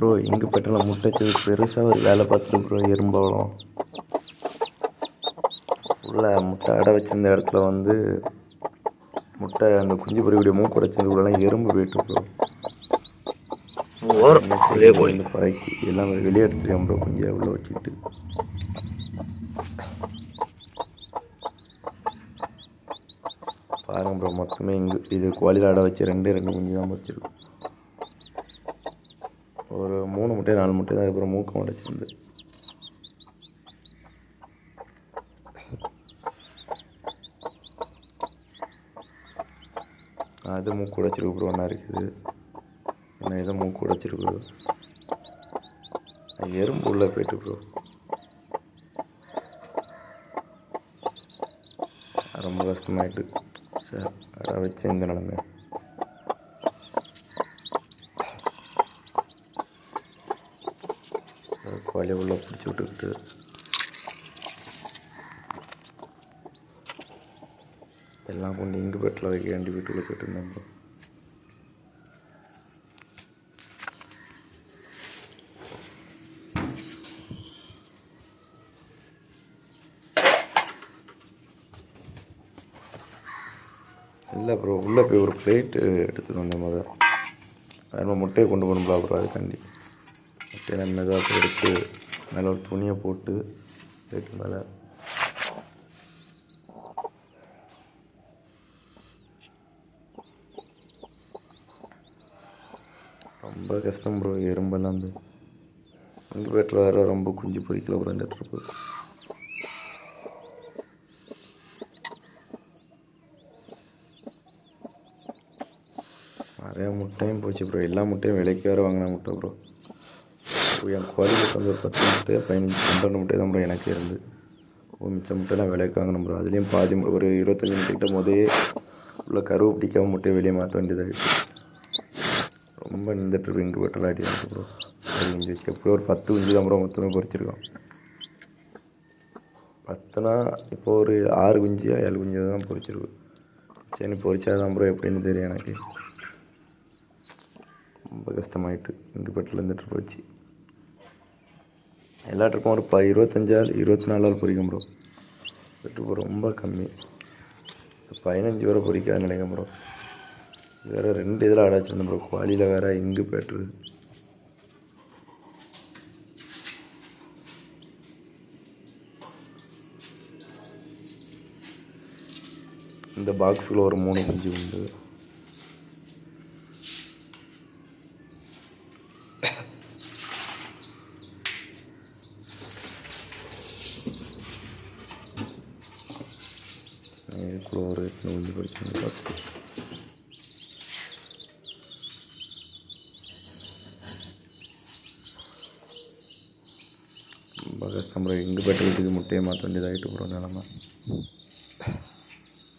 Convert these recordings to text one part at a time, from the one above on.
Bro இங்கே பெட்டில் முட்டை வச்சது பெருசாக ஒரு வேலை பார்த்துட்டு ப்ரோ எறும்பவளம் உள்ள முட்டை அடை வச்சிருந்த இடத்துல வந்து முட்டை அந்த குஞ்சு பொறியுடைய மூக்கு உடைச்சது உள்ளலாம் எறும்பு போயிட்டு ப்ரோ. ஓரம் வெளியே இந்த பறைக்கு எல்லாம் வெளியே எடுத்துருக்கேன் ப்ரோ குஞ்சை உள்ள வச்சுக்கிட்டு. பாருங்க ப்ரோ மொத்தமே இங்கே இது கோழியில் அடை வச்சு ரெண்டே ரெண்டு குஞ்சு தான் வச்சிருக்கும் மூணு முட்டை நாலு முட்டை தான் அதுக்கப்புறம் மூக்கம் உடைச்சிருந்து அது மூக்கு உடைச்சிருக்கு ப்ரோ ஒன்றா இருக்குது? என்ன இதை மூக்கு உடைச்சிருக்கு எறும்பு உள்ளே போயிட்டு ப்ரோ ரொம்ப கஷ்டமாயிட்டு. சார் அதை வச்சு இந்த நிலமை கோழி உள்ள பிடிச்சி விட்டுக்கிட்டு. எல்லாம் கொண்டு இங்கு பெட்டில் வைக்க வேண்டி வீட்டுக்குள்ளே போயிட்டு இருந்தேன். இல்லை ப்ரோ உள்ளே போய் ஒரு பிளேட்டு எடுத்துகிட்டு வந்தேன் முதல். அது முட்டையை கொண்டு போகணும்ல எடுத்து மேலே ஒரு துணியை போட்டு இதுக்கு மேலே. ரொம்ப கஷ்டம் ப்ரோ எறும்பெல்லாம் வந்து. எங்கள் வீட்டில் வேறு ரொம்ப குஞ்சு பொறிக்கல ப்ரோ இந்த ட்ரிப்பு நிறையா முட்டையும் போச்சு ப்ரோ எல்லா முட்டையும் விலைக்கு வேறு வாங்கின முட்டை ப்ரோ என் குவாலிட்டி வந்து ஒரு பத்து முட்டை பதினஞ்சு பன்னெண்டு முட்டை தான் ப்ரோ எனக்கு இருந்து. ஓ மிச்ச முட்டைலாம் விலைக்கு வாங்கினோம் ப்ரோ அதுலேயும் பாதி ஒரு இருபத்தஞ்சி முட்டைக்கிட்ட முதலே உள்ள கருவு பிடிக்காம முட்டையை வெளியே மாற்ற வேண்டியதாகிடுச்சு ரொம்ப இந்த ட்ரிப் இங்கே போட்டெல்லாம் அடி ப்ரோ அது குஞ்சு வச்சு எப்படியோ ஒரு பத்து குஞ்சு தான் ப்ரோ மொத்தமே பொறிச்சிருக்கோம். பத்துனா இப்போ ஒரு ஆறு குஞ்சியா ஏழு குஞ்சு தான் பொறிச்சிருக்கு சரி பொறிச்சா தான் ப்ரோ எப்படின்னு தெரியும் எனக்கு. ரொம்ப கஷ்டமாயிட்டு இங்கே பெட்டில் இருந்துட்டு போச்சு. எல்லா ட்ரிப்பும் ஒரு ப இருபத்தஞ்சாள் இருபத்தி நாலு ஆள் பொறிக்கும் ப்ரோ ட்ரிப்பு ரொம்ப கம்மி. பதினஞ்சு வரை பொறிக்காது நினைக்கிறேன் ப்ரோ வேறு ரெண்டு இதில் அடைச்சிருந்தேன் ப்ரோ குவாலியில் வேறு இங்கு பெட்ரு இந்த பாக்ஸில் ஒரு மூணு குஞ்சு உண்டு இதுக்குள்ள ஒரு எத்தனை குஞ்சு படிச்சு பார்த்து ரொம்ப கஷ்டம் ப்ரோ எங்கே பெட்ட முட்டையை மாற்ற வேண்டியதாகிட்டு ப்ரோ நிலமை.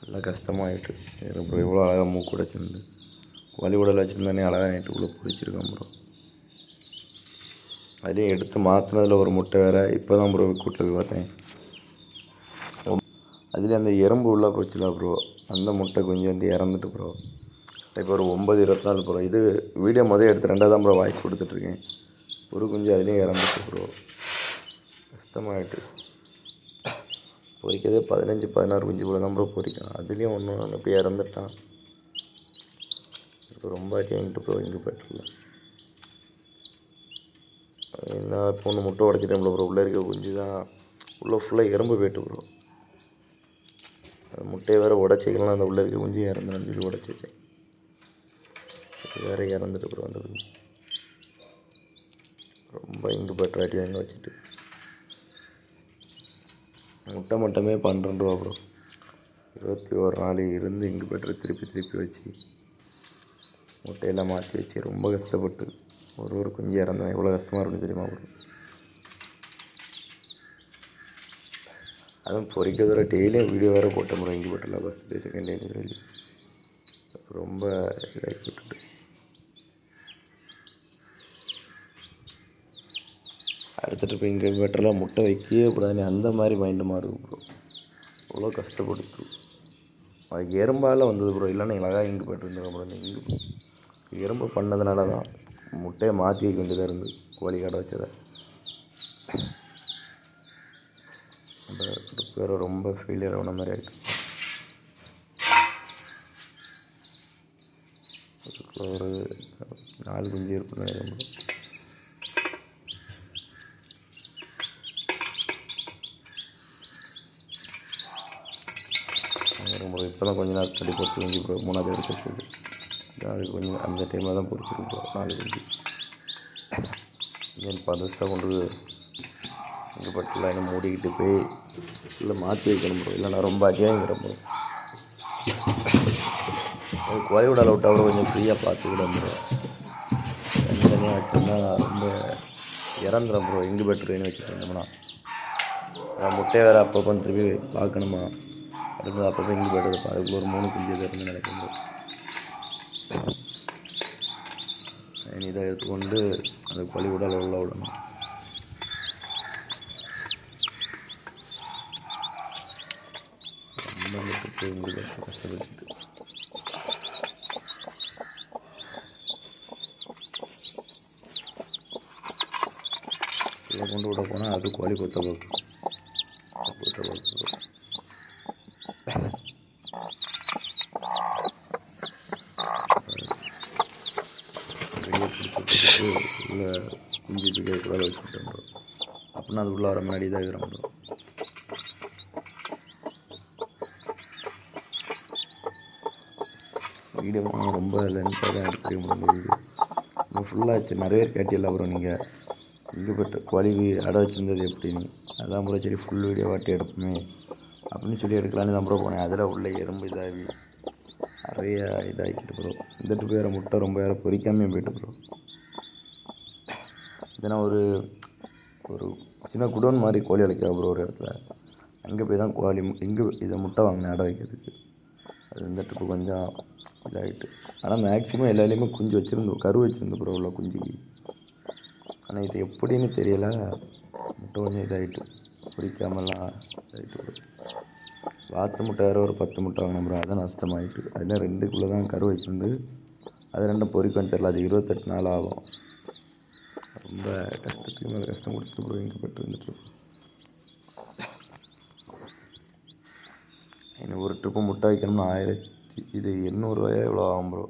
நல்லா கஷ்டமாயிட்டு. எனக்கு ப்ரோ எவ்வளோ அழகாக மூக்கு உடைச்சிருந்து. வலி உடல் வச்சுருந்தானே அழகாக நைட்டுக்குள்ளே பிடிச்சிருக்கேன் ப்ரோ அதையும் எடுத்து மாற்றினதில் ஒரு முட்டை வேறு. இப்போ தான் ப்ரோ கூட்டில் போய் பார்த்தேன். அதில் அந்த எறும்பு உள்ளே போச்சுல ப்ரோ அந்த முட்டை கொஞ்சம் வந்து இறந்துட்டு ப்ரோ இப்போ ஒரு ஒம்பது இருபத்தி நாலு ப்ரோ இது வீடியோ முதல் எடுத்து ரெண்டாவது தான் ப்ரோ வாய்ப்பு கொடுத்துட்ருக்கேன் ஒரு குஞ்சு அதுலேயும் இறந்துட்டு ப்ரோ சுத்தமாகிட்டு பொறிக்கிறதே பதினஞ்சு பதினாறு குஞ்சு போல தான் ப்ரோ பொறிக்கணும். அதுலேயும் ஒன்று ஒன்று இப்படி இறந்துட்டான். இப்போ ரொம்ப அடியாங்கிட்டு ப்ரோ இங்கே பெட்ரோல் என்ன இப்போ ஒன்று முட்டை உடச்சிட்டேன் ப்ரோ உள்ளே இருக்க குஞ்சு தான் உள்ளே ஃபுல்லாக எறும்பு போயிட்டு ப்ரோ அது முட்டையை வேறு உடச்சிக்கலாம் அந்த உள்ளே இருக்க குஞ்சு இறந்துடும் சொல்லி உடச்சி வச்சேன். வேறு இறந்துட்டு ப்ரோ அந்த குஞ்சு. ரொம்ப இங்கு பெட்டர் அடி வாங்கி வச்சுட்டு. முட்டை மட்டுமே பன்னெண்டு ரூபா ப்ரோ இருபத்தி ஒரு நாள் இருந்து இங்கு பெற்று திருப்பி திருப்பி வச்சு முட்டையெல்லாம் மாற்றி வச்சு ரொம்ப கஷ்டப்பட்டு ஒரு ஒரு குஞ்சு இறந்தேன் எவ்வளோ கஷ்டமாக இருக்கும் தெரியுமா ப்ரோ அதுவும் பொறிக்கிறதோட டெய்லியும் வீடியோ வேறு போட்டேன் ப்ரோ இங்கே போட்டல ஃபஸ்ட் டே செகண்ட் டே சொல்லி. ரொம்ப இதாகி விட்டுட்டு அடுத்த ட்ரிப் இங்கே பெட்டரெலாம் முட்டை வைக்கவே கூடாதுன்னு அந்த மாதிரி மைண்டு மாறுது ப்ரோ அவ்வளோ கஷ்டப்படுத்து. அது எறும்பால் வந்தது ப்ரோ இல்லைன்னா அழகாக இங்கே போயிட்டுருந்தோம் ப்ரோ இந்த எறும்பு பண்ணதுனால தான் முட்டையை மாற்றி வைக்க வேண்டியதாக இருந்தது கோழி கடை வச்சதை. அந்த ரொம்ப ஃபெயிலியர் ஆன மாதிரி ஆகிட்டு ஒரு நாலு குஞ்சு இருக்குன்னு நினைக்கிறேன் bro. ப்ரோ இப்போ தான் கொஞ்ச நாள் தள்ளி போட்டு குஞ்சு ப்ரோ மூணாவது எடுத்து போகுது அது கொஞ்சம் அந்த டைமில் தான் பொறிச்சிருக்கு ப்ரோ நாலு குஞ்சு இன்னும் பதஸ்ட்டாக கொண்டு இங்கே பட்டில் என்ன மூடிக்கிட்டு போய் இல்லை மாற்றி வைக்கணும் ப்ரோ நான் ரொம்ப அடியாங்கிறேன் ப்ரோ அது கோழியோட விட்டால் கூட கொஞ்சம் ஃப்ரீயாக பார்த்துக்கிடும் ப்ரோ தனியாக வச்சுருந்தா ரொம்ப இறந்துடும் ப்ரோ இங்கு பெட்ருன்னு வச்சுட்டு இருந்தோம்னா முட்டையை வேறு அப்பப்போ திருப்பி பார்க்கணுமா? அடுத்தது அப்பப்போ எங்கே போய்ட்டு அதுக்குள்ள ஒரு மூணு குஞ்சு இருந்து நினைக்கும் ப்ரோ இதை எடுத்துக்கொண்டு அந்த பழிவுடல் உள்ள விடணும் ரொம்ப கஷ்டப்பட்டு இதை கொண்டு விட போனால் அது கோழி கொத்த பார்க்கும் கொத்த பார்க்கும் வெளியே பிடிச்சி உள்ள குஞ்சு வேலை வச்சுக்கிட்டோம் ப்ரோ அப்படின்னா அது உள்ளே வர முன்னாடி தான் இருக்கிற முடியும் வீடியோ ரொம்ப லென்த்தாக தான் எடுத்துக்க முடியும் வீடியோ ஃபுல்லாக ஆச்சு நிறைய பேர் கேட்டியில் அப்புறம் நீங்கள் இங்கேப்பட்ட பட்ட அடை வச்சுருந்தது எப்படின்னு அதான் ப்ரோ சரி ஃபுல் வீடியோ வாட்டி எடுப்போமே அப்படின்னு சொல்லி எடுக்கலான்னு தான் ப்ரோ போனேன் அதில் உள்ள எறும்பு இதாகி நிறைய இதாகிக்கிட்டு ப்ரோ இந்த ட்ரிப் வேறு முட்டை ரொம்ப வேறு பொறிக்காமே போயிட்டு ப்ரோ இதனா ஒரு ஒரு சின்ன குடோன் மாதிரி கோழி அழைக்கா ப்ரோ ஒரு இடத்துல அங்கே போய் தான் கோழி இங்கே இதை முட்டை வாங்கினேன் அடை வைக்கிறதுக்கு. அது இந்த ட்ரிப்பு கொஞ்சம் இதாகிட்டு ஆனால் மேக்ஸிமம் எல்லாத்துலேயுமே குஞ்சு வச்சுருந்தோம் கரு வச்சுருந்தோம் ப்ரோ உள்ள குஞ்சுக்கு. ஆனால் இது எப்படின்னு தெரியல. முட்டை கொஞ்சம் இதாகிட்டு பிடிக்காமலாம் இதாகிட்டு வாத்து முட்டை வேறு ஒரு பத்து முட்டை வாங்கினோம் ப்ரோ அதான் நஷ்டமாயிட்டு. அதில் ரெண்டுக்குள்ளே தான் கரு வச்சுருந்து அது ரெண்டும் பொறிக்கும் தெரில அது இருபத்தெட்டு நாள் ஆகும். ரொம்ப கஷ்டத்துக்கு மேலே கஷ்டம் கொடுத்துட்டு ப்ரோ இங்கே பட்டு வந்துட்டு. இன்னும் ஒரு ட்ரிப்பு முட்டை வைக்கணும்னா ஆயிரத்தி இது எண்ணூறுரூவாயே இவ்வளோ ஆகும் ப்ரோ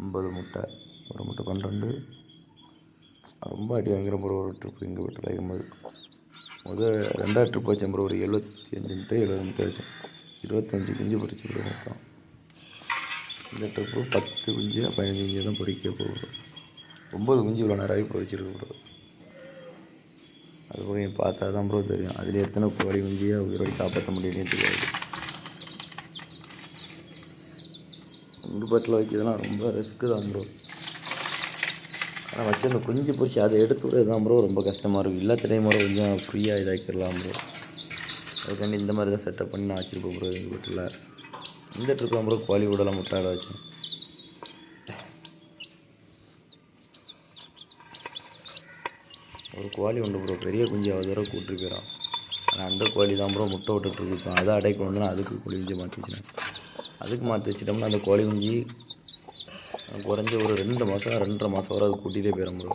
ஐம்பது முட்டை ஒரு முட்டை பன்னெண்டு ரொம்ப அடி வாங்கிற ப்ரோ ஒரு ட்ரிப்பு இங்கே வீட்டில் வைக்கும்போது முதல் ரெண்டாவது ட்ரிப் வச்சேன் ப்ரோ ஒரு எழுபத்தி அஞ்சு முட்டை எழுபது முட்டை வச்சேன். இருபத்தஞ்சி குஞ்சு பொரிச்சு ப்ரோ மொத்தம். இந்த ட்ரிப்பு பத்து குஞ்சு பதினஞ்சு குஞ்சு தான் பொரிக்க போகும் ஒம்பது குஞ்சு இவ்வளோ நேரம் ஆகி பொரிச்சிருக்கு ப்ரோ. அது போய் பார்த்தா தான் ப்ரோ தெரியும். அதில் எத்தனை கோழி குஞ்சியாக உயிரோடு காப்பாற்ற முடியும்னே தெரியாது. இங்குபட்டில் வைக்கிறதுலாம் ரொம்ப ரிஸ்க்கு தான் ப்ரோ. ஆனால் வச்சு அந்த குஞ்சு பிடிச்சி அதை எடுத்து விட தான் ப்ரோ ரொம்ப கஷ்டமாக இருக்கும். இல்லாத டைம் கொஞ்சம் ஃப்ரீயாக இதாக்கிடலாம் ப்ரோ. அதுக்காண்டி இந்த மாதிரி தான் செட்டப் பண்ணி நான் வச்சுருப்பேன் ப்ரோ எங்கள் வீட்டில். இந்த ட்ரிப்பில் ப்ரோ கோழி விடலாம் முட்டாட வச்சேன் ஒரு கோழி உண்டு ப்ரோ பெரிய குஞ்சு அவ்வளோ தூரம் கூப்பிட்டு போயிடும். ஆனால் அந்த கோழி தான் ப்ரோ முட்டை விட்டுட்டு இப்போ அதை அடைக்க வந்து அதுக்கு கோழி குஞ்சு மாற்றி வச்சேன் அதுக்கு மாற்றி வச்சிட்டோம்னா அந்த கோழி குஞ்சு குறைஞ்ச ஒரு ரெண்டு மாதம் ரெண்டரை மாதம் வரை அது கூட்டிகிட்டே போயிடும் ப்ரோ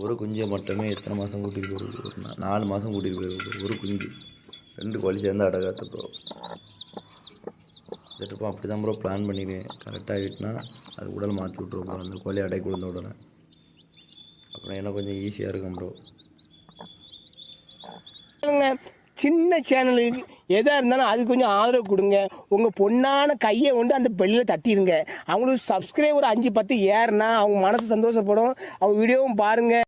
ஒரு குஞ்சை மட்டுமே எத்தனை மாதம் கூட்டிகிட்டு போயிருக்கு ஒரு நாலு மாதம் கூட்டிகிட்டு போயிருக்கு ஒரு குஞ்சு. ரெண்டு கோழி சேர்ந்து அடகாத்து ப்ரோ இந்த அப்படி தான் ப்ரோ பிளான் பண்ணிடுவேன் கரெக்டாக ஆகிட்டுனா அது உடல் மாற்றி விட்ருவோம் ப்ரோ அந்த கோழி அடை கொடுத்த உடனே. அப்புறம் எனக்கு கொஞ்சம் ஈஸியாக இருக்கும் ப்ரோ சின்ன சேனலுக்கு எதாக இருந்தாலும் அது கொஞ்சம் ஆதரவு கொடுங்க. உங்கள் பொண்ணான கையை கொண்டு அந்த பெல்லில் தட்டிடுங்க அவங்களுக்கு சப்ஸ்கிரைபர் அஞ்சு பத்து ஏறுனா அவங்க மனசு சந்தோஷப்படும். அவங்க வீடியோவும் பாருங்கள்